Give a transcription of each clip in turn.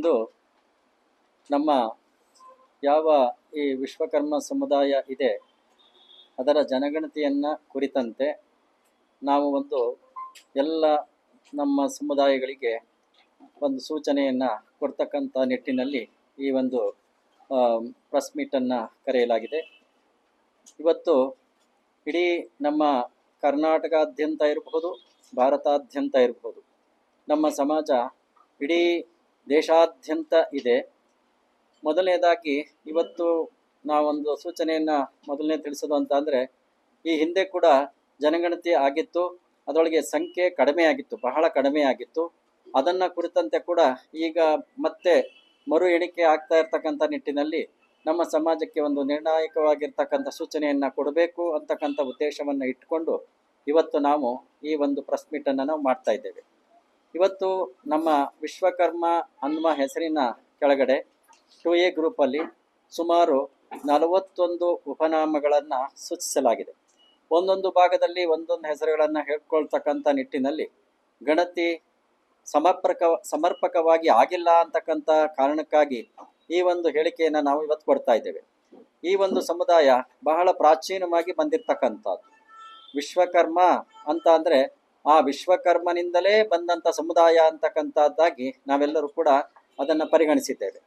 ಇಂದು ನಮ್ಮ ಯಾವ ಈ ವಿಶ್ವಕರ್ಮ ಸಮುದಾಯ ಇದೆ, ಅದರ ಜನಗಣತಿಯನ್ನು ಕುರಿತಂತೆ ನಾವು ಒಂದು ಎಲ್ಲ ನಮ್ಮ ಸಮುದಾಯಗಳಿಗೆ ಒಂದು ಸೂಚನೆಯನ್ನು ಕೊಡ್ತಕ್ಕಂಥ ನಿಟ್ಟಿನಲ್ಲಿ ಈ ಒಂದು ಪ್ರೆಸ್ ಮೀಟನ್ನು ಕರೆಯಲಾಗಿದೆ. ಇವತ್ತು ಇಡೀ ನಮ್ಮ ಕರ್ನಾಟಕಾದ್ಯಂತ ಇರಬಹುದು, ಭಾರತಾದ್ಯಂತ ಇರಬಹುದು, ನಮ್ಮ ಸಮಾಜ ಇಡೀ ದೇಶಾದ್ಯಂತ ಇದೆ. ಮೊದಲನೇದಾಗಿ ಇವತ್ತು ನಾವೊಂದು ಸೂಚನೆಯನ್ನು ಮೊದಲನೇ ತಿಳಿಸೋದು ಅಂತ ಅಂದರೆ ಈ ಹಿಂದೆ ಕೂಡ ಜನಗಣತಿ ಆಗಿತ್ತು, ಅದರೊಳಗೆ ಸಂಖ್ಯೆ ಕಡಿಮೆ ಆಗಿತ್ತು ಬಹಳ ಕಡಿಮೆ ಆಗಿತ್ತು ಅದನ್ನು ಕುರಿತಂತೆ ಕೂಡ ಈಗ ಮತ್ತೆ ಮರು ಎಣಿಕೆ ಆಗ್ತಾ ಇರ್ತಕ್ಕಂಥ ನಿಟ್ಟಿನಲ್ಲಿ ನಮ್ಮ ಸಮಾಜಕ್ಕೆ ಒಂದು ನಿರ್ಣಾಯಕವಾಗಿರ್ತಕ್ಕಂಥ ಸೂಚನೆಯನ್ನು ಕೊಡಬೇಕು ಅಂತಕ್ಕಂಥ ಉದ್ದೇಶವನ್ನು ಇಟ್ಕೊಂಡು ಇವತ್ತು ನಾವು ಈ ಒಂದು ಪ್ರೆಸ್ ಮೀಟನ್ನು ನಾವು ಮಾಡ್ತಾ ಇದ್ದೇವೆ. ಇವತ್ತು ನಮ್ಮ ವಿಶ್ವಕರ್ಮ ಅನ್ನುವ ಹೆಸರಿನ ಕೆಳಗಡೆ ಟು ಎ ಗ್ರೂಪಲ್ಲಿ ಸುಮಾರು ನಲವತ್ತೊಂದು ಉಪನಾಮಗಳನ್ನು ಸೂಚಿಸಲಾಗಿದೆ. ಒಂದೊಂದು ಭಾಗದಲ್ಲಿ ಒಂದೊಂದು ಹೆಸರುಗಳನ್ನು ಹೇಳ್ಕೊಳ್ತಕ್ಕಂಥ ನಿಟ್ಟಿನಲ್ಲಿ ಗಣತಿ ಸಮರ್ಪಕ, ಸಮರ್ಪಕವಾಗಿ ಆಗಿಲ್ಲ ಅಂತಕ್ಕಂಥ ಕಾರಣಕ್ಕಾಗಿ ಈ ಒಂದು ಹೇಳಿಕೆಯನ್ನು ನಾವು ಇವತ್ತು ಕೊಡ್ತಾ ಇದ್ದೇವೆ. ಈ ಒಂದು ಸಮುದಾಯ ಬಹಳ ಪ್ರಾಚೀನವಾಗಿ ಬಂದಿರತಕ್ಕಂಥದ್ದು. ವಿಶ್ವಕರ್ಮ ಅಂತ ಅಂದರೆ ಆ ವಿಶ್ವಕರ್ಮನಿಂದಲೇ ಬಂದಂಥ ಸಮುದಾಯ ಅಂತಕ್ಕಂಥದ್ದಾಗಿ ನಾವೆಲ್ಲರೂ ಕೂಡ ಅದನ್ನು ಪರಿಗಣಿಸಿದ್ದೇವೆ.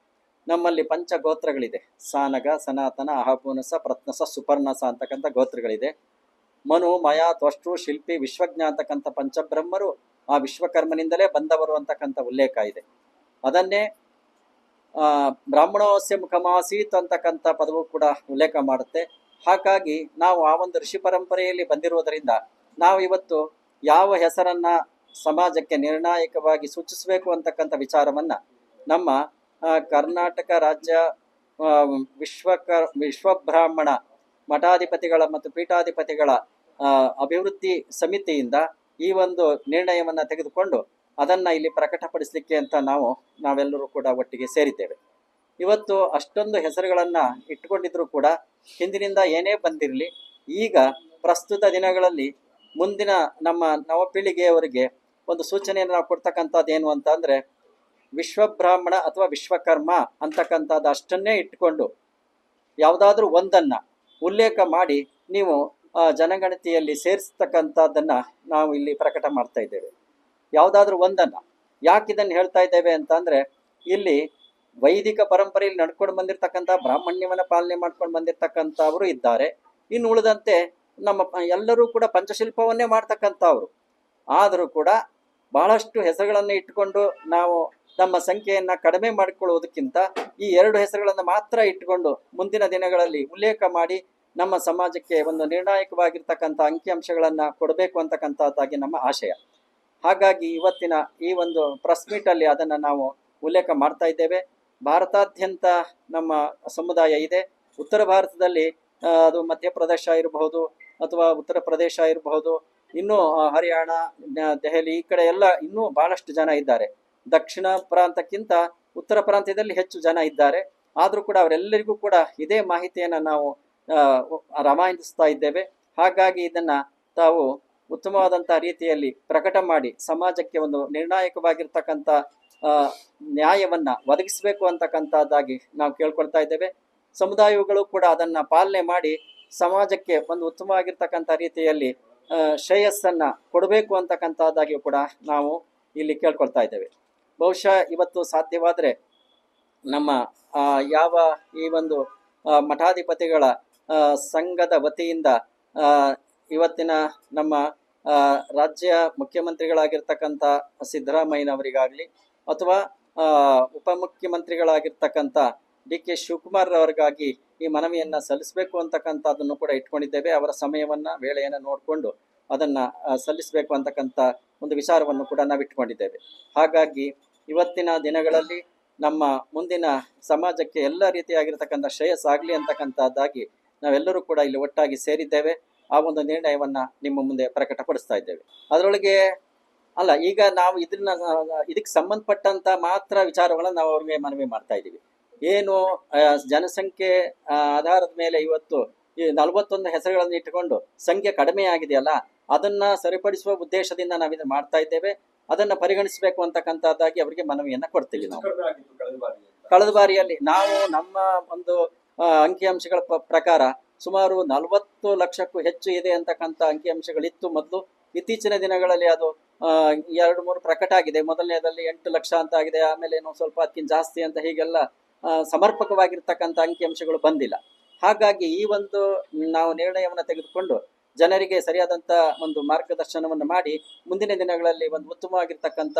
ನಮ್ಮಲ್ಲಿ ಪಂಚ ಗೋತ್ರಗಳಿದೆ ಸಾನಗ ಸನಾತನ ಅಹಪುನಸ ಪ್ರತ್ನಸ ಸುಪರ್ಣಸ ಅಂತಕ್ಕಂಥ ಗೋತ್ರಗಳಿದೆ. ಮನು ಮಯ ತ್ವಷ್ಟು ಶಿಲ್ಪಿ ವಿಶ್ವಜ್ಞ ಅಂತಕ್ಕಂಥ ಪಂಚಬ್ರಹ್ಮರು ಆ ವಿಶ್ವಕರ್ಮನಿಂದಲೇ ಬಂದವರು ಅಂತಕ್ಕಂಥ ಉಲ್ಲೇಖ ಇದೆ. ಅದನ್ನೇ ಆ, ಬ್ರಾಹ್ಮಣೋಸ್ಯ ಮುಖಮಾಸೀತ್ ಅಂತಕ್ಕಂಥ ಪದವು ಕೂಡ ಉಲ್ಲೇಖ ಮಾಡುತ್ತೆ. ಹಾಗಾಗಿ ನಾವು ಆ ಒಂದು ಋಷಿ ಪರಂಪರೆಯಲ್ಲಿ ಬಂದಿರುವುದರಿಂದ ನಾವು ಇವತ್ತು ಯಾವ ಹೆಸರನ್ನ ಸಮಾಜಕ್ಕೆ ನಿರ್ಣಾಯಕವಾಗಿ ಸೂಚಿಸಬೇಕು ಅಂತಕ್ಕಂಥ ವಿಚಾರವನ್ನ ನಮ್ಮ ಕರ್ನಾಟಕ ರಾಜ್ಯ ವಿಶ್ವ ವಿಶ್ವಕ ವಿಶ್ವಬ್ರಾಹ್ಮಣ ಮಠಾಧಿಪತಿಗಳ ಮತ್ತು ಪೀಠಾಧಿಪತಿಗಳ ಅಭಿವೃದ್ಧಿ ಸಮಿತಿಯಿಂದ ಈ ಒಂದು ನಿರ್ಣಯವನ್ನು ತೆಗೆದುಕೊಂಡು ಅದನ್ನು ಇಲ್ಲಿ ಪ್ರಕಟಪಡಿಸಲಿಕ್ಕೆ ಅಂತ ನಾವು, ನಾವೆಲ್ಲರೂ ಕೂಡ ಒಟ್ಟಿಗೆ ಸೇರಿದ್ದೇವೆ. ಇವತ್ತು ಅಷ್ಟೊಂದು ಹೆಸರುಗಳನ್ನು ಇಟ್ಟುಕೊಂಡಿದ್ರು ಕೂಡ ಹಿಂದಿನಿಂದ ಏನೇ ಬಂದಿರಲಿ, ಈಗ ಪ್ರಸ್ತುತ ದಿನಗಳಲ್ಲಿ ಮುಂದಿನ ನಮ್ಮ ನವಪೀಳಿಗೆಯವರಿಗೆ ಒಂದು ಸೂಚನೆಯನ್ನು ನಾವು ಕೊಡ್ತಕ್ಕಂಥದ್ದು ಏನು ಅಂತ ಅಂದರೆ ವಿಶ್ವಬ್ರಾಹ್ಮಣ ಅಥವಾ ವಿಶ್ವಕರ್ಮ ಅಂತಕ್ಕಂಥದ್ದು ಅಷ್ಟನ್ನೇ ಇಟ್ಟುಕೊಂಡು ಯಾವುದಾದ್ರೂ ಒಂದನ್ನು ಉಲ್ಲೇಖ ಮಾಡಿ ನೀವು ಜನಗಣತಿಯಲ್ಲಿ ಸೇರಿಸ್ತಕ್ಕಂಥದ್ದನ್ನು ನಾವು ಇಲ್ಲಿ ಪ್ರಕಟ ಮಾಡ್ತಾ ಇದ್ದೇವೆ. ಯಾವುದಾದ್ರೂ ಒಂದನ್ನು ಯಾಕೆ ಇದನ್ನು ಹೇಳ್ತಾ ಇದ್ದೇವೆ ಅಂತ ಅಂದರೆ ಇಲ್ಲಿ ವೈದಿಕ ಪರಂಪರೆಯಲ್ಲಿ ನಡ್ಕೊಂಡು ಬಂದಿರತಕ್ಕಂಥ ಬ್ರಾಹ್ಮಣ್ಯವನ್ನು ಪಾಲನೆ ಮಾಡ್ಕೊಂಡು ಬಂದಿರತಕ್ಕಂಥವರು ಇದ್ದಾರೆ. ಇನ್ನು ಉಳಿದಂತೆ ನಮ್ಮ ಎಲ್ಲರೂ ಕೂಡ ಪಂಚಶಿಲ್ಪವನ್ನೇ ಮಾಡ್ತಕ್ಕಂಥವ್ರು. ಆದರೂ ಕೂಡ ಬಹಳಷ್ಟು ಹೆಸರುಗಳನ್ನು ಇಟ್ಟುಕೊಂಡು ನಾವು ನಮ್ಮ ಸಂಖ್ಯೆಯನ್ನು ಕಡಿಮೆ ಮಾಡಿಕೊಳ್ಳುವುದಕ್ಕಿಂತ ಈ ಎರಡು ಹೆಸರುಗಳನ್ನು ಮಾತ್ರ ಇಟ್ಟುಕೊಂಡು ಮುಂದಿನ ದಿನಗಳಲ್ಲಿ ಉಲ್ಲೇಖ ಮಾಡಿ ನಮ್ಮ ಸಮಾಜಕ್ಕೆ ಒಂದು ನಿರ್ಣಾಯಕವಾಗಿರ್ತಕ್ಕಂಥ ಅಂಕಿಅಂಶಗಳನ್ನು ಕೊಡಬೇಕು ಅಂತಕ್ಕಂಥದ್ದಾಗಿ ನಮ್ಮ ಆಶಯ. ಹಾಗಾಗಿ ಇವತ್ತಿನ ಈ ಒಂದು ಪ್ರೆಸ್ ಮೀಟಲ್ಲಿ ಅದನ್ನು ನಾವು ಉಲ್ಲೇಖ ಮಾಡ್ತಾ ಇದ್ದೇವೆ. ಭಾರತಾದ್ಯಂತ ನಮ್ಮ ಸಮುದಾಯ ಇದೆ. ಉತ್ತರ ಭಾರತದಲ್ಲಿ ಅದು ಮಧ್ಯಪ್ರದೇಶ ಇರಬಹುದು ಅಥವಾ ಉತ್ತರ ಪ್ರದೇಶ ಇರಬಹುದು, ಇನ್ನೂ ಹರಿಯಾಣ ದೆಹಲಿ ಈ ಕಡೆ ಎಲ್ಲ ಇನ್ನೂ ಬಹಳಷ್ಟು ಜನ ಇದ್ದಾರೆ. ದಕ್ಷಿಣ ಪ್ರಾಂತಕ್ಕಿಂತ ಉತ್ತರ ಪ್ರಾಂತ್ಯದಲ್ಲಿ ಹೆಚ್ಚು ಜನ ಇದ್ದಾರೆ. ಆದರೂ ಕೂಡ ಅವರೆಲ್ಲರಿಗೂ ಕೂಡ ಇದೇ ಮಾಹಿತಿಯನ್ನು ನಾವು ರವಾನಿಸ್ತಾ ಇದ್ದೇವೆ. ಹಾಗಾಗಿ ಇದನ್ನು ತಾವು ಉತ್ತಮವಾದಂಥ ರೀತಿಯಲ್ಲಿ ಪ್ರಕಟ ಮಾಡಿ ಸಮಾಜಕ್ಕೆ ಒಂದು ನಿರ್ಣಾಯಕವಾಗಿರ್ತಕ್ಕಂಥ ನ್ಯಾಯವನ್ನ ಒದಗಿಸಬೇಕು ಅಂತಕ್ಕಂಥದ್ದಾಗಿ ನಾವು ಕೇಳ್ಕೊಳ್ತಾ ಇದ್ದೇವೆ. ಸಮುದಾಯಗಳು ಕೂಡ ಅದನ್ನು ಪಾಲನೆ ಮಾಡಿ ಸಮಾಜಕ್ಕೆ ಒಂದು ಉತ್ತಮವಾಗಿರ್ತಕ್ಕಂಥ ರೀತಿಯಲ್ಲಿ ಶ್ರೇಯಸ್ಸನ್ನು ಕೊಡಬೇಕು ಅಂತಕ್ಕಂಥದ್ದಾಗಿಯೂ ಕೂಡ ನಾವು ಇಲ್ಲಿ ಕೇಳ್ಕೊಳ್ತಾ ಇದ್ದೇವೆ. ಬಹುಶಃ ಇವತ್ತು ಸಾಧ್ಯವಾದರೆ ನಮ್ಮ ಯಾವ ಈ ಒಂದು ಮಠಾಧಿಪತಿಗಳ ಸಂಘದ ವತಿಯಿಂದ ಇವತ್ತಿನ ನಮ್ಮ ರಾಜ್ಯ ಮುಖ್ಯಮಂತ್ರಿಗಳಾಗಿರ್ತಕ್ಕಂಥ ಸಿದ್ದರಾಮಯ್ಯನವರಿಗಾಗಲಿ ಅಥವಾ ಉಪಮುಖ್ಯಮಂತ್ರಿಗಳಾಗಿರ್ತಕ್ಕಂಥ ಡಿ ಕೆ ಶಿವಕುಮಾರ್ ಅವರಿಗಾಗಿ ಈ ಮನವಿಯನ್ನು ಸಲ್ಲಿಸಬೇಕು ಅಂತಕ್ಕಂಥದ್ದನ್ನು ಕೂಡ ಇಟ್ಕೊಂಡಿದ್ದೇವೆ. ಅವರ ಸಮಯವನ್ನು, ವೇಳೆಯನ್ನು ನೋಡಿಕೊಂಡು ಅದನ್ನು ಸಲ್ಲಿಸಬೇಕು ಅಂತಕ್ಕಂಥ ಒಂದು ವಿಚಾರವನ್ನು ಕೂಡ ನಾವು ಇಟ್ಕೊಂಡಿದ್ದೇವೆ. ಹಾಗಾಗಿ ಇವತ್ತಿನ ದಿನಗಳಲ್ಲಿ ನಮ್ಮ ಮುಂದಿನ ಸಮಾಜಕ್ಕೆ ಎಲ್ಲ ರೀತಿಯಾಗಿರ್ತಕ್ಕಂಥ ಶ್ರೇಯಸ್ಸಾಗಲಿ ಅಂತಕ್ಕಂಥದ್ದಾಗಿ ನಾವೆಲ್ಲರೂ ಕೂಡ ಇಲ್ಲಿ ಒಟ್ಟಾಗಿ ಸೇರಿದ್ದೇವೆ. ಆ ಒಂದು ನಿರ್ಣಯವನ್ನ ನಿಮ್ಮ ಮುಂದೆ ಪ್ರಕಟಪಡಿಸ್ತಾ ಇದ್ದೇವೆ. ಅದರೊಳಗೆ ಅಲ್ಲ, ಈಗ ನಾವು ಇದನ್ನ, ಇದಕ್ಕೆ ಸಂಬಂಧಪಟ್ಟಂತ ಮಾತ್ರ ವಿಚಾರಗಳನ್ನ ನಾವು ಅವ್ರಿಗೆ ಮನವಿ ಮಾಡ್ತಾ ಇದ್ದೀವಿ. ಏನು ಜನಸಂಖ್ಯೆ ಆಧಾರದ ಮೇಲೆ ಇವತ್ತು ಈ ನಲವತ್ತೊಂದು ಹೆಸರುಗಳನ್ನು ಇಟ್ಟುಕೊಂಡು ಸಂಖ್ಯೆ ಕಡಿಮೆ ಆಗಿದೆಯಲ್ಲ ಅದನ್ನ ಸರಿಪಡಿಸುವ ಉದ್ದೇಶದಿಂದ ನಾವು ಇದು ಮಾಡ್ತಾ ಇದ್ದೇವೆ. ಅದನ್ನ ಪರಿಗಣಿಸಬೇಕು ಅಂತಕ್ಕಂಥದ್ದಾಗಿ ಅವರಿಗೆ ಮನವಿಯನ್ನ ಕೊಡ್ತೀವಿ ನಾವು. ಕಳೆದ ಬಾರಿಯಲ್ಲಿ? ನಾವು ನಮ್ಮ ಒಂದು ಅಂಕಿಅಂಶಗಳ ಪ್ರಕಾರ ಸುಮಾರು ನಲವತ್ತು ಲಕ್ಷಕ್ಕೂ ಹೆಚ್ಚು ಇದೆ ಅಂತಕ್ಕಂಥ ಅಂಕಿಅಂಶಗಳಿತ್ತು ಮೊದಲು. ಇತ್ತೀಚಿನ ದಿನಗಳಲ್ಲಿ ಅದು ಎರಡು ಮೂರು ಪ್ರಕಟ ಆಗಿದೆ. ಮೊದಲನೇದಲ್ಲಿ ಎಂಟು ಲಕ್ಷ ಅಂತ ಆಗಿದೆ ಆಮೇಲೆ ಏನೋ ಸ್ವಲ್ಪ ಅದಕ್ಕಿಂತ ಜಾಸ್ತಿ ಅಂತ ಹೀಗೆಲ್ಲ ಸಮರ್ಪಕವಾಗಿರ್ತಕ್ಕಂಥ ಅಂಕಿಅಂಶಗಳು ಬಂದಿಲ್ಲ. ಹಾಗಾಗಿ ಈ ಒಂದು ನಾವು ನಿರ್ಣಯವನ್ನು ತೆಗೆದುಕೊಂಡು ಜನರಿಗೆ ಸರಿಯಾದಂಥ ಒಂದು ಮಾರ್ಗದರ್ಶನವನ್ನು ಮಾಡಿ ಮುಂದಿನ ದಿನಗಳಲ್ಲಿ ಒಂದು ಉತ್ತಮವಾಗಿರ್ತಕ್ಕಂಥ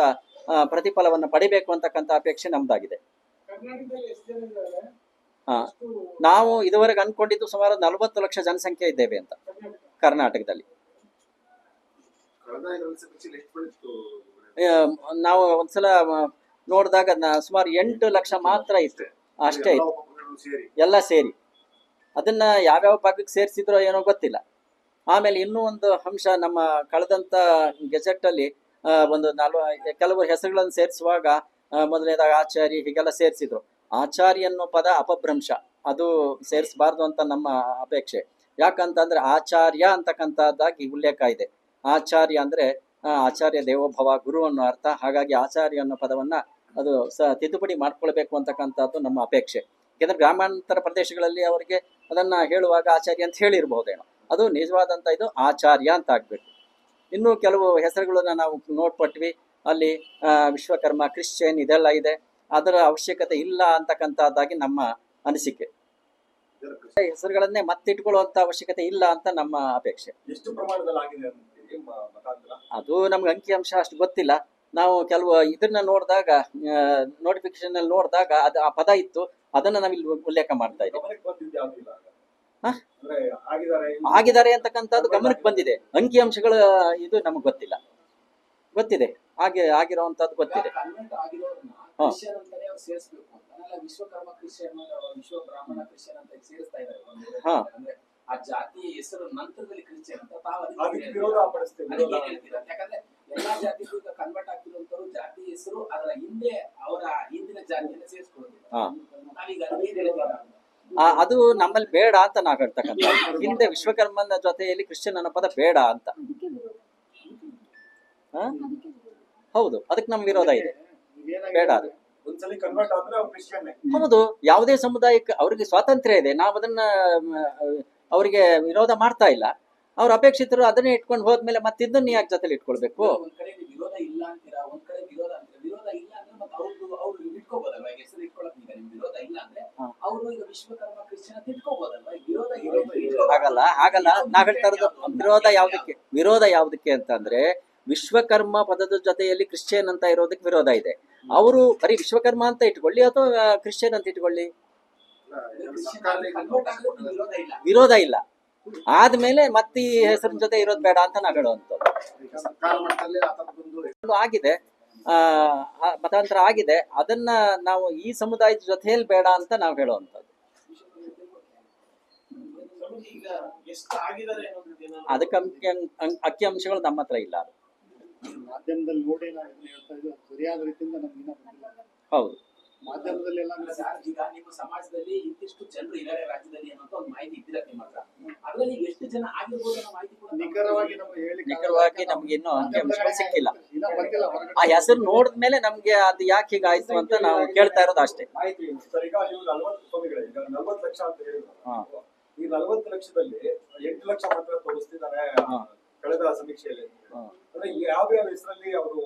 ಪ್ರತಿಫಲವನ್ನು ಪಡಿಬೇಕು ಅಂತಕ್ಕಂಥ ಅಪೇಕ್ಷೆ ನಮ್ದಾಗಿದೆ. ಹಾ. ನಾವು ಇದುವರೆಗೆ ಅನ್ಕೊಂಡಿದ್ದು ಸುಮಾರು ನಲವತ್ತು ಲಕ್ಷ ಜನಸಂಖ್ಯೆ ಇದ್ದೇವೆ ಅಂತ ಕರ್ನಾಟಕದಲ್ಲಿ. ನಾವು ಒಂದ್ಸಲ ನೋಡಿದಾಗ ಸುಮಾರು ಎಂಟು ಲಕ್ಷ ಮಾತ್ರ ಇತ್ತು. ಅಷ್ಟೇ ಇತ್ತು. ಎಲ್ಲ ಸೇರಿ. ಅದನ್ನ ಯಾವ್ಯಾವ ಭಾಗಕ್ಕೆ ಸೇರಿಸಿದ್ರೋ ಏನೋ ಗೊತ್ತಿಲ್ಲ. ಆಮೇಲೆ ಇನ್ನೂ ಒಂದು ಅಂಶ ನಮ್ಮ ಕಳೆದಂತ ಗೆಜೆಟ್ ಅಲ್ಲಿ ಒಂದು ನಾಲ್ವ, ಕೆಲವು ಹೆಸರುಗಳನ್ನು ಸೇರಿಸುವಾಗ ಮೊದಲನೇದಾಗ ಆಚಾರಿ ಹೀಗೆಲ್ಲ ಸೇರಿಸಿದ್ರು. ಆಚಾರಿ ಅನ್ನೋ ಪದ ಅಪಭ್ರಂಶ. ಅದು ಸೇರಿಸಬಾರ್ದು ಅಂತ ನಮ್ಮ ಅಪೇಕ್ಷೆ. ಯಾಕಂತಂದ್ರೆ ಆಚಾರ್ಯ ಅಂತಕ್ಕಂಥದ್ದಾಗಿ ಉಲ್ಲೇಖ ಇದೆ. ಆಚಾರ್ಯ ಅಂದ್ರೆ ಆಚಾರ್ಯ ದೇವೋಭವ ಗುರು ಅನ್ನೋ ಅರ್ಥ. ಹಾಗಾಗಿ ಆಚಾರ್ಯ ಅನ್ನೋ ಪದವನ್ನ ಅದು ಸ ತಿದ್ದುಪಡಿ ಮಾಡ್ಕೊಳ್ಬೇಕು ಅಂತಕ್ಕಂಥದ್ದು ನಮ್ಮ ಅಪೇಕ್ಷೆ. ಯಾಕಂದ್ರೆ ಗ್ರಾಮಾಂತರ ಪ್ರದೇಶಗಳಲ್ಲಿ ಅವರಿಗೆ ಅದನ್ನ ಹೇಳುವಾಗ ಆಚಾರ್ಯ ಅಂತ ಹೇಳಿರಬಹುದೇನೋ. ಅದು ನಿಜವಾದಂತ ಇದು ಆಚಾರ್ಯ ಅಂತ ಆಗ್ಬೇಕು. ಇನ್ನು ಕೆಲವು ಹೆಸರುಗಳನ್ನ ನಾವು ನೋಡ್ಪಟ್ವಿ ಅಲ್ಲಿ ವಿಶ್ವಕರ್ಮ ಕ್ರಿಶ್ಚಿಯನ್ ಇದೆಲ್ಲ ಇದೆ. ಅದರ ಅವಶ್ಯಕತೆ ಇಲ್ಲ ಅಂತಕ್ಕಂಥದ್ದಾಗಿ ನಮ್ಮ ಅನಿಸಿಕೆ. ಹೆಸರುಗಳನ್ನೇ ಮತ್ತಿಟ್ಕೊಳ್ಳುವಂತ ಅವಶ್ಯಕತೆ ಇಲ್ಲ ಅಂತ ನಮ್ಮ ಅಪೇಕ್ಷೆ. ಎಷ್ಟು ಪ್ರಮಾಣದಲ್ಲಿ ಆಗಿದೆ ಅದು ನಮ್ಗೆ ಅಂಕಿಅಂಶ ಅಷ್ಟು ಗೊತ್ತಿಲ್ಲ. ನಾವು ಕೆಲವು ಇದನ್ನ ನೋಡಿದಾಗ ನೋಟಿಫಿಕೇಶನ್ ಅಲ್ಲಿ ನೋಡಿದಾಗ ಅದು ಆ ಪದ ಇತ್ತು ಅದನ್ನ ನಾವಿಲ್ಲಿ ಉಲ್ಲೇಖ ಮಾಡ್ತಾ ಇದ್ದೀವಿ. ಆಗಿದ್ದಾರೆ ಅಂತಕ್ಕಂಥದ್ದು ಗಮನಕ್ಕೆ ಬಂದಿದೆ. ಅಂಕಿಅಂಶಗಳ ಇದು ನಮಗೆ ಗೊತ್ತಿಲ್ಲ. ಗೊತ್ತಿದೆ. ಹಾಗೆ ಆಗಿರೋಂತದ್ದು ಗೊತ್ತಿದೆ. ಹಾ. ಆ ಜಾತಿಯ ಹೆಸರು ನಂತರದಲ್ಲಿ ಕ್ರಿಶ್ಚಿಯನ್ ಅಂತ ತಾವು ಅದಕ್ಕೆ ಅದಕ್ಕೆ ವಿರೋಧ ಹೇಳ್ತೀರಾ? ಪಡಿಸ್ತೇವೆ ಅದಕ್ಕೆ ವಿರೋಧ ಏನ್ ಹೇಳ್ತೀರಾ? ಯಾಕಂದ್ರೆ ಎಲ್ಲಾ ಜಾತಿಗೂ ಈಗ ಕನ್ವರ್ಟ್ ಆಗ್ತಿರುವಂತವ್ರು ಜಾತಿ ಹೆಸರು ಅದರ ಹಿಂದೆ ಅವರ ಹಿಂದಿನ ಜಾತಿಯನ್ನ ಸೇರಿಸ್ಕೊಳ್ಳೋದಿಲ್ಲ ಹಾ. ನಾವೀಗ ಅದಕ್ಕೆ ಏನ್ ಹೇಳ್ತೀರಾ? ಆ, ಅದು ನಮ್ಮಲ್ಲಿ ಬೇಡ ಅಂತ ನಾವು ಹೇಳ್ತಕ್ಕಂಥ ಹಿಂದೆ ವಿಶ್ವಕರ್ಮನ ಜೊತೆಯಲ್ಲಿ ಕ್ರಿಶ್ಚಿಯನ್ ಅನ್ನೋ ಪದ ಬೇಡ ಅಂತ. ಹಾ? ಹೌದು ಅದಕ್ಕೆ ನಮ್ಗೆ ವಿರೋಧ ಇದೆ. ಬೇಡ ಅದು. ಒಂದ್ಸಲಿ ಕನ್ವರ್ಟ್ ಆದ್ರೆ ಅವ್ರು ಕ್ರಿಶ್ಚಿಯನ್ ಹೌದು ಯಾವುದೇ ಸಮುದಾಯಕ್ಕೆ ಅವರಿಗೆ ಸ್ವಾತಂತ್ರ್ಯ ಇದೆ. ನಾವು ಅದನ್ನ ಮ್, ಅವರಿಗೆ ವಿರೋಧ ಮಾಡ್ತಾ ಇಲ್ಲ. ಅವ್ರ ಅಪೇಕ್ಷಿತರು ಅದನ್ನೇ ಇಟ್ಕೊಂಡು ಹೋದ್ಮೇಲೆ ಮತ್ತೆ ಇದನ್ನ ಯಾಕೆ ಜೊತೆಲಿ ಇಟ್ಕೊಳ್ಬೇಕು? ಒಂದ್ ಕಡೆ ನೀವು ವಿರೋಧ ಇಲ್ಲ ಅಂತೀರಾ? ಒಂದ್ ಕಡೆ ವಿರೋಧ ಅಂತೀರಾ? ವಿರೋಧ ಇಲ್ಲ ಅಂದ್ರೆ ಮತ್ತೆ ಅವ್ರದ್ದು ಅವ್ರು ಇಟ್ಕೋಬೋದಲ್ವಾ? ಈಗ ಹೆಸರು ಇಟ್ಕೊಳಕ್ ಈಗ ನಿಮ್ ವಿರೋಧ ಇಲ್ಲ ಅಂದ್ರೆ ಅವರು ಈಗ ವಿಶ್ವಕರ್ಮ ಕ್ರಿಶ್ಚಿಯನ್ ಅಂತ ಇಟ್ಕೋಬೋದಲ್ವಾ? ವಿರೋಧ ಇರೋದು ಹಾಗಲ್ಲ ಹಾಗಲ್ಲ ನಾವ್ ಹೇಳ್ತಾ ಇರೋದು ವಿರೋಧ ಯಾವ್ದಕ್ಕೆ? ವಿರೋಧ ಯಾವ್ದಕ್ಕೆ ಅಂತಂದ್ರೆ ವಿಶ್ವಕರ್ಮ ಪದದ ಜೊತೆಯಲ್ಲಿ ಕ್ರಿಶ್ಚಿಯನ್ ಅಂತ ಇರೋದಕ್ಕೆ ವಿರೋಧ ಇದೆ. ಅವರು ಬರೀ ವಿಶ್ವಕರ್ಮ ಅಂತ ಇಟ್ಕೊಳ್ಳಿ ಅಥವಾ ಕ್ರಿಶ್ಚಿಯನ್ ಅಂತ ಇಟ್ಕೊಳ್ಳಿ? ಸರ್ಕಾರದಲ್ಲಿ ವಿರೋಧ ಇಲ್ಲ. ವಿರೋಧ ಇಲ್ಲ. ಆದ್ಮೇಲೆ ಮತ್ತೆ ಈ ಹೆಸರಿನ ಜೊತೆ ಇರೋದು ಬೇಡ ಅಂತ ನಾ ಹೇಳುವಂಥದ್ದು. ಆಗಿದೆ. ಮತಾಂತರ ಆಗಿದೆ. ಅದನ್ನ ನಾವು ಈ ಸಮುದಾಯದ ಜೊತೆಯಲ್ಲಿ ಬೇಡ ಅಂತ ನಾವು ಹೇಳುವಂಥದ್ದು. ಅದಕ್ಕೆ ಅಂಕಿ ಅಂಕ್- ಅಂಶಗಳು ನಮ್ಮ ಹತ್ರ ಇಲ್ಲ ಹೌದು. ಮಾಧ್ಯಮದಲ್ಲಿ ಎಲ್ಲ ಸರ್, ಈಗ ನಿಮ್ಮ ಸಮಾಜದಲ್ಲಿ ಇಂತಿಷ್ಟು ಜನರು ಇದ್ದಾರೆ ರಾಜ್ಯದಲ್ಲಿ ಅನ್ನೋ ಒಂದು ಮಾಹಿತಿ ಇದ್ದಿರತ್ತೆ ನಿಮ್ಮ ಹತ್ರ ಅದರಲ್ಲಿ ಎಷ್ಟು ಜನ ಆಗಿರ್ಬೋದು ಅನ್ನೋ ಮಾಹಿತಿ ಕೂಡ ನಿಖರವಾಗಿ ನಮ್ಗೆ ಹೇಳಿ ನಿಖರವಾಗಿ ನಮ್ಗೆ ಇನ್ನೂ ಅಂಕಿಅಂಶಗಳು ಸಿಕ್ಕಿಲ್ಲ. ಆ ಹೆಸರು ನೋಡಿದ ನೋಡಿದ್ಮೇಲೆ ನಮ್ಗೆ ಅದು ಯಾಕೆ ಹೀಗಾಯ್ತು ಅಂತ ನಾವು ಕೇಳ್ತಾ ಇರೋದು ಅಷ್ಟೇ. ಮಾಹಿತಿ ಸರ್ ಈಗ ನೀವು ನಲವತ್ತು ಸ್ವಾಮಿಗಳೇ ಈಗ ನಲವತ್ತು ಲಕ್ಷ ಅಂತ ಹೇಳಿದ್ರು. ಈ ನಲವತ್ತು ಲಕ್ಷದಲ್ಲಿ ಎಂಟು ಲಕ್ಷ ಮಾತ್ರ ತೋರಿಸ್ತಿದ್ದಾರೆ ಕಳೆದ ಸಮೀಕ್ಷೆಯಲ್ಲಿ. ಅಂದ್ರೆ ಯಾವ ಯಾವ ಹೆಸರಲ್ಲಿ ಅವರು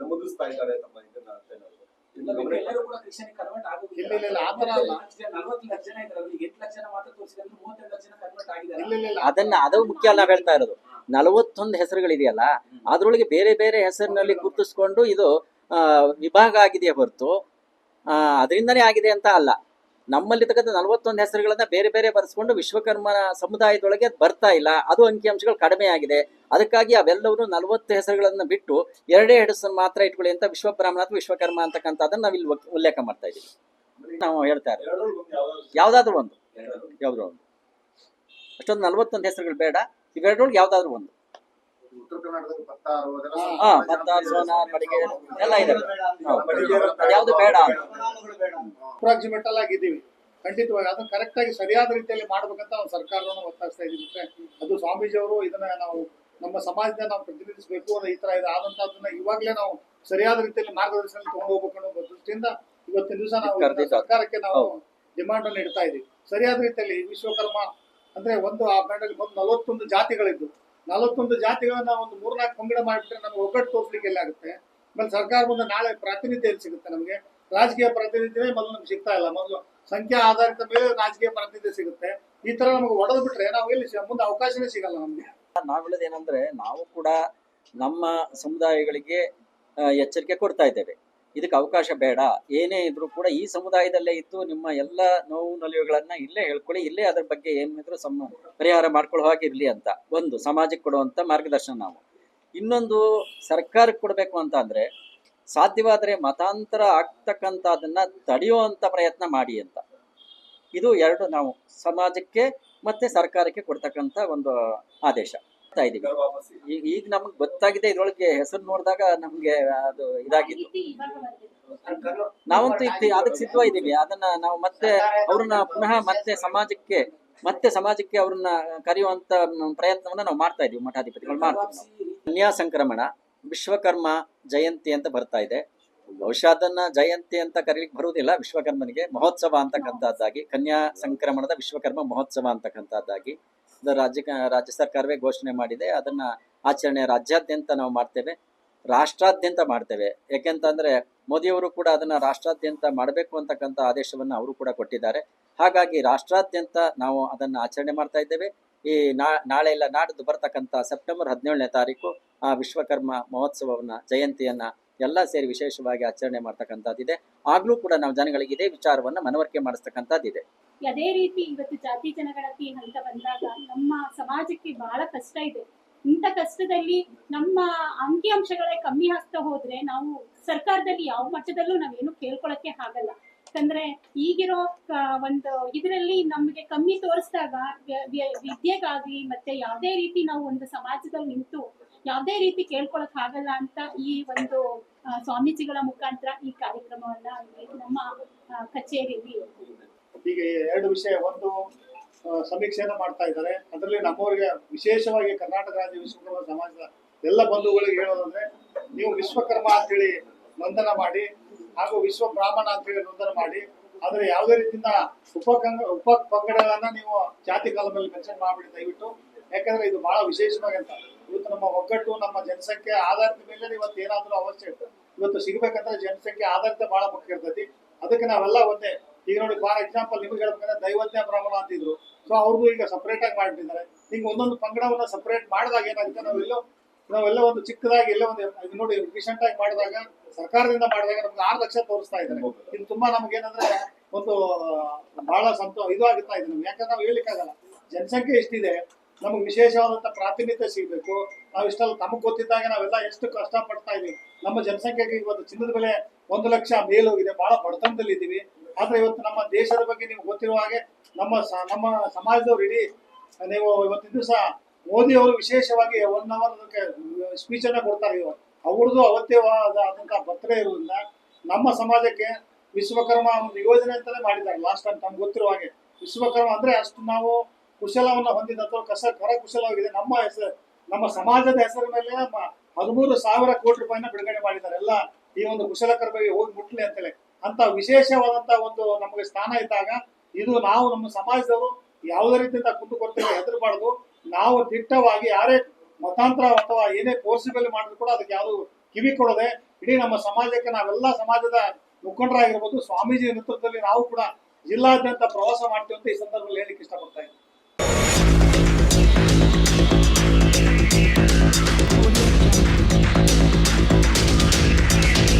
ನಮೂದಿಸ್ತಾ ಇದ್ದಾರೆ ತಮ್ಮ ಇದನ್ನ ಅಂತ ಏನಾದ್ರು? ಇಲ್ಲ, ಬೇಕಾದ್ರೆ ಎಲ್ಲರೂ ಕೂಡ ಕ್ರಿಶ್ಚಿಯನ್ ಕನ್ವರ್ಟ್ ಆಗೋದಿಲ್ಲ. ಇಲ್ಲ, ಇಲ್ಲ, ಇಲ್ಲ, ಆ ಥರ ಅಲ್ಲ. ನಲವತ್ತು ಲಕ್ಷ ಜನ ಇದ್ದಾರೆ ಅದ್ರಲ್ಲಿ ಎಂಟು ಲಕ್ಷ ಮಾತ್ರ ತೋರಿಸಿದ್ರೆ ಮೂವತ್ತೆರಡು ಲಕ್ಷ ಕನ್ವರ್ಟ್ ಆಗಿದ್ದಾರೆ. ಇಲ್ಲ ಇಲ್ಲ ಇಲ್ಲ. ಅದನ್ನ ಅದು ಮುಖ್ಯ ಅಲ್ಲ ಹೇಳ್ತಾ ಇರೋದು. ನಲವತ್ತೊಂದು ಹೆಸರುಗಳಿದೆಯಲ್ಲ ಅದ್ರೊಳಗೆ ಬೇರೆ ಬೇರೆ ಹೆಸರಿನಲ್ಲಿ ಗುರುತಿಸ್ಕೊಂಡು ಇದು ಆ, ವಿಭಾಗ ಆಗಿದೆಯೇ ಹೊರತು ಆ, ಅದರಿಂದನೇ ಆಗಿದೆ ಅಂತ ಅಲ್ಲ. ನಮ್ಮಲ್ಲಿ ತಕ್ಕಂಥ ನಲವತ್ತೊಂದು ಹೆಸರುಗಳನ್ನ ಬೇರೆ ಬೇರೆ ಬರೆಸ್ಕೊಂಡು ವಿಶ್ವಕರ್ಮ ಸಮುದಾಯದೊಳಗೆ ಬರ್ತಾ ಇಲ್ಲ. ಅದು ಅಂಕಿಅಂಶಗಳು ಕಡಿಮೆ ಆಗಿದೆ. ಅದಕ್ಕಾಗಿ ಅವೆಲ್ಲವರು ನಲವತ್ತು ಹೆಸರುಗಳನ್ನ ಬಿಟ್ಟು ಎರಡೇ ಹೆಸರು ಮಾತ್ರ ಇಟ್ಕೊಳ್ಳಿ ಅಂತ ವಿಶ್ವಬ್ರಾಹ್ಮಣ ಅಥವಾ ವಿಶ್ವಕರ್ಮ ಅಂತಕ್ಕಂಥದ್ದನ್ನ ನಾವಿಲ್ಲಿ ಉಲ್ಲೇಖ- ಮಾಡ್ತಾ ಇದ್ದೀವಿ. ನಾವು ಹೇಳ್ತಾ ಇರೋದು. ಯಾವ್ದಾದ್ರು ಒಂದು. ಯಾವ್ದಾದ್ರು ಒಂದು. ಅಷ್ಟೊಂದು ನಲವತ್ತೊಂದು ಹೆಸರುಗಳು ಬೇಡ. ಇವೆರಡೊಳಗೆ ಯಾವ್ದಾದ್ರು ಒಂದು. ಉತ್ತರ ಕರ್ನಾಟಕದಲ್ಲಿ ಹಾ ಭತ್ತ ಎಲ್ಲ ಬೇಡ. ಅಪ್ರಾಕ್ಸಿಮೇಟಲ್ ಆಗಿದ್ದೀವಿ. ಖಂಡಿತವಾಗಿ ಅದನ್ನ ಕರೆಕ್ಟ್ ಆಗಿ ಸರಿಯಾದ ರೀತಿಯಲ್ಲಿ ಮಾಡ್ಬೇಕಂತ ನಾವು ಸರ್ಕಾರವನ್ನು ಒತ್ತಾಯಿಸ್ತಾ ಇದೀವಿ ಮತ್ತೆ ಅದು ಸ್ವಾಮೀಜಿಯವರು ಇದನ್ನ ನಾವು ನಮ್ಮ ಸಮಾಜದ ನಾವು ಪ್ರತಿನಿಧಿಸಬೇಕು ಅನ್ನೋ ಈ ತರ ಇದೆ. ಆದಂತದನ್ನ ಇವಾಗಲೇ ನಾವು ಸರಿಯಾದ ರೀತಿಯಲ್ಲಿ ಮಾರ್ಗದರ್ಶನ ತಗೊಂಡು ಹೋಗ್ಬೇಕು ಅನ್ನೋ ದೃಷ್ಟಿಯಿಂದ ಇವತ್ತಿನ ದಿವಸ ನಾವು ಸರ್ಕಾರಕ್ಕೆ ನಾವು. ಡಿಮಾಂಡ್ ಅನ್ನು ಇಡ್ತಾ ಇದೀವಿ ಸರಿಯಾದ ರೀತಿಯಲ್ಲಿ ವಿಶ್ವಕರ್ಮ ಅಂದ್ರೆ ಒಂದು ಆ ಬ್ಯಾಂಡಲ್ಲಿ ಒಂದು ನಲವತ್ತೊಂದು ಜಾತಿಗಳಿದ್ದು. ನಲವತ್ತೊಂದು ಜಾತಿಗಳನ್ನ ಒಂದು ಮೂರ್ನಾಲ್ಕು ಪಂಗಡ ಮಾಡಿಬಿಟ್ರೆ ನಮ್ಗೆ ಒಗ್ಗಟ್ಟು ತೋರಿಸ್ಲಿಕ್ಕೆ ಎಲ್ಲ ಆಗುತ್ತೆ. ಮತ್ತೆ ಸರ್ಕಾರ ಮುಂದೆ ನಾಳೆ ಪ್ರಾತಿನಿಧ್ಯ ಸಿಗುತ್ತೆ ನಮಗೆ? ರಾಜಕೀಯ ಪ್ರಾತಿನಿಧ್ಯವೇ ಮೊದಲು ನಮ್ಗೆ ಸಿಗ್ತಾ ಇಲ್ಲ. ಮೊದಲು ಸಂಖ್ಯಾ ಆಧಾರಿತ ಮೇಲೆ ರಾಜಕೀಯ ಪ್ರಾತಿನಿಧ್ಯ ಸಿಗುತ್ತೆ. ಈ ತರ ನಮಗೆ ಒಡೆದು ಬಿಟ್ರೆ ನಾವು ಎಲ್ಲಿ ಮುಂದೆ ಅವಕಾಶನೇ ಸಿಗಲ್ಲ ನಮ್ಗೆ. ನಾವು ಹೇಳೋದೇನೆಂದ್ರೆ ನಾವು ಕೂಡ ನಮ್ಮ ಸಮುದಾಯಗಳಿಗೆ ಎಚ್ಚರಿಕೆ ಕೊಡ್ತಾ ಇದ್ದೇವೆ. ಇದಕ್ಕೆ ಅವಕಾಶ ಬೇಡ. ಏನೇ ಇದ್ರೂ ಕೂಡ ಈ ಸಮುದಾಯದಲ್ಲೇ ಇದ್ದು ನಿಮ್ಮ ಎಲ್ಲ ನೋವು ನಲಿವುಗಳನ್ನ ಇಲ್ಲೇ ಹೇಳ್ಕೊಳ್ಳಿ. ಇಲ್ಲೇ ಅದ್ರ ಬಗ್ಗೆ ಏನಿದ್ರು ಸಮ ಪರಿಹಾರ ಮಾಡ್ಕೊಳ್ಳೋ ಹಾಗೆ ಇರಲಿ ಅಂತ. ಒಂದು, ಸಮಾಜಕ್ಕೆ ಕೊಡುವಂತ ಮಾರ್ಗದರ್ಶನ ನಾವು. ಇನ್ನೊಂದು, ಸರ್ಕಾರಕ್ಕೆ ಕೊಡಬೇಕು ಅಂತ ಅಂದ್ರೆ ಸಾಧ್ಯವಾದರೆ ಮತಾಂತರ ಆಗ್ತಕ್ಕಂಥದನ್ನ ತಡೆಯುವಂತ ಪ್ರಯತ್ನ ಮಾಡಿ ಅಂತ. ಇದು ಎರಡು ನಾವು ಸಮಾಜಕ್ಕೆ ಮತ್ತೆ ಸರ್ಕಾರಕ್ಕೆ ಕೊಡ್ತಕ್ಕಂಥ ಒಂದು ಆದೇಶ. ಮಾಡ್ತಾ ಇದೀವಿ ಈಗ ಈಗ ನಮ್ಗೆ ಗೊತ್ತಾಗಿದೆ ಇದ್ರೊಳಗೆ ಹೆಸರು ನೋಡಿದಾಗ ನಮ್ಗೆ ಅದು ಇದಾಗಿತ್ತು. ನಾವಂತೂ ಅದಕ್ಕೆ ಅದಕ್ಕೆ ಸಿದ್ಧವಾಗಿದ್ದೀವಿ ಅದನ್ನ ನಾವು ಮತ್ತೆ ಅವ್ರನ್ನ ಪುನಃ ಮತ್ತೆ ಸಮಾಜಕ್ಕೆ ಮತ್ತೆ ಸಮಾಜಕ್ಕೆ ಅವ್ರನ್ನ ಕರೆಯುವಂತ ಪ್ರಯತ್ನವನ್ನ ನಾವು ಮಾಡ್ತಾ ಇದೀವಿ ಮಠಾಧಿಪತಿಗಳು ಮಾಡ್ತೀವಿ ಕನ್ಯಾ ಸಂಕ್ರಮಣ ವಿಶ್ವಕರ್ಮ ಜಯಂತಿ ಅಂತ ಬರ್ತಾ ಇದೆ. ಬಹುಶಃ ಅದನ್ನ ಜಯಂತಿ ಅಂತ ಕರೀಲಿಕ್ಕೆ ಬರುವುದಿಲ್ಲ. ವಿಶ್ವಕರ್ಮನಿಗೆ ಮಹೋತ್ಸವ ಅಂತಕ್ಕಂಥದ್ದಾಗಿ ಕನ್ಯಾ ಸಂಕ್ರಮಣದ ವಿಶ್ವಕರ್ಮ ಮಹೋತ್ಸವ ಅಂತಕ್ಕಂಥದ್ದಾಗಿ. ರಾಜ್ಯ ರಾಜ್ಯ ಸರ್ಕಾರವೇ ಘೋಷಣೆ ಮಾಡಿದೆ. ಅದನ್ನ ಆಚರಣೆ ರಾಜ್ಯಾದ್ಯಂತ ನಾವು ಮಾಡ್ತೇವೆ. ರಾಷ್ಟ್ರಾದ್ಯಂತ ಮಾಡ್ತೇವೆ. ಯಾಕೆಂತಂದ್ರೆ ಮೋದಿಯವರು ಕೂಡ ಅದನ್ನ ರಾಷ್ಟ್ರಾದ್ಯಂತ ಮಾಡಬೇಕು ಅಂತಕ್ಕಂಥ ಆದೇಶವನ್ನು ಅವರು ಕೂಡ ಕೊಟ್ಟಿದ್ದಾರೆ. ಹಾಗಾಗಿ ರಾಷ್ಟ್ರಾದ್ಯಂತ ನಾವು ಅದನ್ನ ಆಚರಣೆ ಮಾಡ್ತಾ ಇದ್ದೇವೆ. ಈ ನಾಳೆ ಇಲ್ಲ ನಾಡಿದ್ದು ಬರ್ತಕ್ಕಂಥ ಸೆಪ್ಟೆಂಬರ್ ಹದಿನೇಳನೇ ತಾರೀಕು ಆ ವಿಶ್ವಕರ್ಮ ಮಹೋತ್ಸವವನ್ನ, ಜಯಂತಿಯನ್ನ ಎಲ್ಲ ಸೇರಿ ವಿಶೇಷವಾಗಿ ಆಚರಣೆ ಮಾಡ್ತಕ್ಕಂಥದ್ದಿದೆ ಆಗ್ಲೂ ಕೂಡ ನಾವು ಜನಗಳಿಗೆ ಇದೇ ವಿಚಾರವನ್ನ ಮನವರಿಕೆ ಮಾಡಿಸ್ತಕ್ಕಂಥದ್ದಿದೆ ಅದೇ ರೀತಿ ಇವತ್ತು ಜಾತಿ ಜನಗಣತಿ ಹಂತ ಬಂದಾಗ ನಮ್ಮ ಸಮಾಜಕ್ಕೆ ಬಹಳ ಕಷ್ಟ ಇದೆ. ಇಂಥ ಕಷ್ಟದಲ್ಲಿ ನಮ್ಮ ಅಂಕಿಅಂಶಗಳೇ ಕಮ್ಮಿ ಆಗ್ತಾ ಹೋದ್ರೆ ನಾವು ಸರ್ಕಾರದಲ್ಲಿ ಯಾವ ಮಟ್ಟದಲ್ಲೂ ನಾವೇನು ಕೇಳ್ಕೊಳಕ್ಕೆ ಆಗಲ್ಲ. ಯಾಕಂದ್ರೆ ಈಗಿರೋ ಒಂದು ಇದರಲ್ಲಿ ನಮಗೆ ಕಮ್ಮಿ ತೋರಿಸಿದಾಗ ವಿದ್ಯೆಗಾಗ್ಲಿ ಮತ್ತೆ ಯಾವುದೇ ರೀತಿ ನಾವು ಒಂದು ಸಮಾಜದಲ್ಲಿ ನಿಂತು ಯಾವುದೇ ರೀತಿ ಕೇಳ್ಕೊಳಕ್ ಆಗಲ್ಲ ಅಂತ ಈ ಒಂದು ಸ್ವಾಮೀಜಿಗಳ ಮುಖಾಂತರ ಈ ಕಾರ್ಯಕ್ರಮವನ್ನ ನಮ್ಮ ಕಚೇರಿಯಲ್ಲಿ ಈಗ ಎರಡು ವಿಷಯ, ಒಂದು ಸಮೀಕ್ಷೆಯನ್ನು ಮಾಡ್ತಾ ಇದ್ದಾರೆ. ಅದರಲ್ಲಿ ನಮ್ಮವರಿಗೆ ವಿಶೇಷವಾಗಿ ಕರ್ನಾಟಕ ರಾಜ್ಯ ವಿಶ್ವಕರ್ಮ ಸಮಾಜದ ಎಲ್ಲ ಬಂಧುಗಳಿಗೆ ಹೇಳೋದಂದ್ರೆ, ನೀವು ವಿಶ್ವಕರ್ಮ ಅಂತೇಳಿ ನೋಂದನ ಮಾಡಿ, ಹಾಗೂ ವಿಶ್ವ ಬ್ರಾಹ್ಮಣ ಅಂತೇಳಿ ನೋಂದನ ಮಾಡಿ, ಆದರೆ ಯಾವುದೇ ರೀತಿಯಿಂದ ಉಪಕಂಗ, ಉಪ ಪಂಗಡಗಳನ್ನ ನೀವು ಜಾತಿ ಕಾಲದಲ್ಲಿ ಮೆನ್ಷನ್ ಮಾಡಿಬಿಡಿ ದಯವಿಟ್ಟು. ಯಾಕಂದ್ರೆ ಇದು ಬಹಳ ವಿಶೇಷವಾಗಿ ಅಂತ. ಇವತ್ತು ನಮ್ಮ ಒಗ್ಗಟ್ಟು ನಮ್ಮ ಜನಸಂಖ್ಯೆ ಆಧಾರದ ಮೇಲೆ ಇವತ್ತು ಏನಾದ್ರೂ ಅವಶ್ಯ ಇವತ್ತು ಸಿಗ್ಬೇಕಂದ್ರೆ ಜನಸಂಖ್ಯೆ ಆಧಾರಿತ ಬಹಳ ಮುಖ್ಯ ಇರ್ತೈತಿ ಅದಕ್ಕೆ ನಾವೆಲ್ಲ ಒಂದೇ. ಈಗ ನೋಡಿ ಫಾರ್ ಎಕ್ಸಾಂಪಲ್ ನಿಮ್ಗೆ ಹೇಳ್ಬೇಕಂದ್ರೆ ದೈವಜ್ಞ ಬ್ರಾಹ್ಮಣ ಅಂತಿದ್ರು ಸೊ ಅವ್ರಿಗೂ ಈಗ ಸಪ್ರೇಟ್ ಆಗಿ ಮಾಡ್ತಿದ್ದಾರೆ ಈಗ ಒಂದೊಂದು ಪಂಗಡವನ್ನ ಸಪ್ರೇಟ್ ಮಾಡಿದಾಗ ಏನಾಗುತ್ತೆ? ನಾವೆಲ್ಲೋ, ನಾವೆಲ್ಲ ಒಂದು ಚಿಕ್ಕದಾಗಿ ಎಲ್ಲ ಒಂದು ನೋಡಿ ರೀಸೆಂಟ್ ಆಗಿ ಮಾಡಿದಾಗ, ಸರ್ಕಾರದಿಂದ ಮಾಡಿದಾಗ ನಮ್ಗೆ ಆರು ಲಕ್ಷ ತೋರಿಸ್ತಾ ಇದ್ದಾರೆ. ಇದು ತುಂಬಾ ನಮ್ಗೆ ಏನಂದ್ರೆ ಒಂದು ಬಹಳ ಸಂತೋಷ ಇದು ಆಗುತ್ತಾ ಇದೆ ನಮ್ಗೆ. ಯಾಕಂದ್ರೆ ನಾವು ಹೇಳಿಕ್ಕಾಗಲ್ಲ ಜನಸಂಖ್ಯೆ ಎಷ್ಟಿದೆ? ನಮಗೆ ವಿಶೇಷವಾದಂತ ಪ್ರಾತಿನಿಧ್ಯ ಸಿಗಬೇಕು. ನಾವು ಇಷ್ಟೆಲ್ಲ ತಮಗೆ ಗೊತ್ತಿದ್ದಾಗ ನಾವೆಲ್ಲ ಎಷ್ಟು ಕಷ್ಟ ಪಡ್ತಾ ಇದೀವಿ. ನಮ್ಮ ಜನಸಂಖ್ಯೆಗೆ ಇವತ್ತು ಚಿನ್ನದ ಬೆಲೆ ಒಂದು ಲಕ್ಷ ಮೇಲೋಗಿದೆ. ಬಹಳ ಬಡತನದಲ್ಲಿ ಇದ್ದೀವಿ ಆದರೆ ಇವತ್ತು ನಮ್ಮ ದೇಶದ ಬಗ್ಗೆ ನಿಮ್ಗೆ ಗೊತ್ತಿರುವ ಹಾಗೆ ನಮ್ಮ ನಮ್ಮ ಸಮಾಜದವ್ರು ಇಡೀ, ನೀವು ಇವತ್ತಿನ ದಿವಸ ಮೋದಿ ಅವರು ವಿಶೇಷವಾಗಿ ಒನ್ ಅವರ್ ಅದಕ್ಕೆ ಸ್ಪೀಚ್ ಅನ್ನ ಕೊಡ್ತಾರೆ ಇವರು. ಅವ್ರದ್ದು ಅವತ್ಯವಾದ ಆದಂತ ಪತ್ರ ಇರೋದ್ರಿಂದ ನಮ್ಮ ಸಮಾಜಕ್ಕೆ ವಿಶ್ವಕರ್ಮ ಒಂದು ಯೋಜನೆ ಅಂತಲೇ ಮಾಡಿದ್ದಾರೆ. ಲಾಸ್ಟ್ ಟೈಮ್ ತಮ್ಗೆ ಗೊತ್ತಿರುವ ಹಾಗೆ. ವಿಶ್ವಕರ್ಮ ಅಂದ್ರೆ ಅಷ್ಟು ನಾವು ಕುಶಲವನ್ನ ಹೊಂದಿದ ಅಥವಾ ಕಸ ಕರಕುಶಲವಾಗಿದೆ, ನಮ್ಮ ಹೆಸರು, ನಮ್ಮ ಸಮಾಜದ ಹೆಸರ ಮೇಲೆ ಹದಿಮೂರು ಸಾವಿರ ಕೋಟಿ ರೂಪಾಯಿನ ಬಿಡುಗಡೆ ಮಾಡಿದ್ದಾರೆ. ಎಲ್ಲ ಈ ಒಂದು ಕುಶಲಕರ್ಮಿಗೆ ಹೋಗಿ ಮುಟ್ಲಿ ಅಂತೇಳಿ. ಅಂತ ವಿಶೇಷವಾದಂತ ಒಂದು ನಮಗೆ ಸ್ಥಾನ ಇದ್ದಾಗ ಇದು ನಾವು ನಮ್ಮ ಸಮಾಜದವರು ಯಾವುದೇ ರೀತಿಯಿಂದ ಕುಂದುಕೊರತೆಗೆ ಹೆದರಬಾರ್ದು. ನಾವು ದಿಟ್ಟವಾಗಿ ಯಾರೇ ಮತಾಂತರ ಅಥವಾ ಏನೇ ಪೋರ್ಸಿಬಲ್ ಮಾಡಿದ್ರು ಕೂಡ ಅದಕ್ಕೆ ಯಾವುದು ಕಿವಿ ಕೊಡದೆ ಇಡೀ ನಮ್ಮ ಸಮಾಜಕ್ಕೆ ನಾವೆಲ್ಲ ಸಮಾಜದ ಮುಖಂಡರಾಗಿರ್ಬೋದು. ಸ್ವಾಮೀಜಿ ನೇತೃತ್ವದಲ್ಲಿ ನಾವು ಕೂಡ ಜಿಲ್ಲಾದ್ಯಂತ ಪ್ರವಾಸ ಮಾಡ್ತೀವಿ ಅಂತ ಈ ಸಂದರ್ಭದಲ್ಲಿ ಹೇಳಿಕ್ಕೆ ಇಷ್ಟಪಡ್ತಾ ಇದ್ದೀನಿ.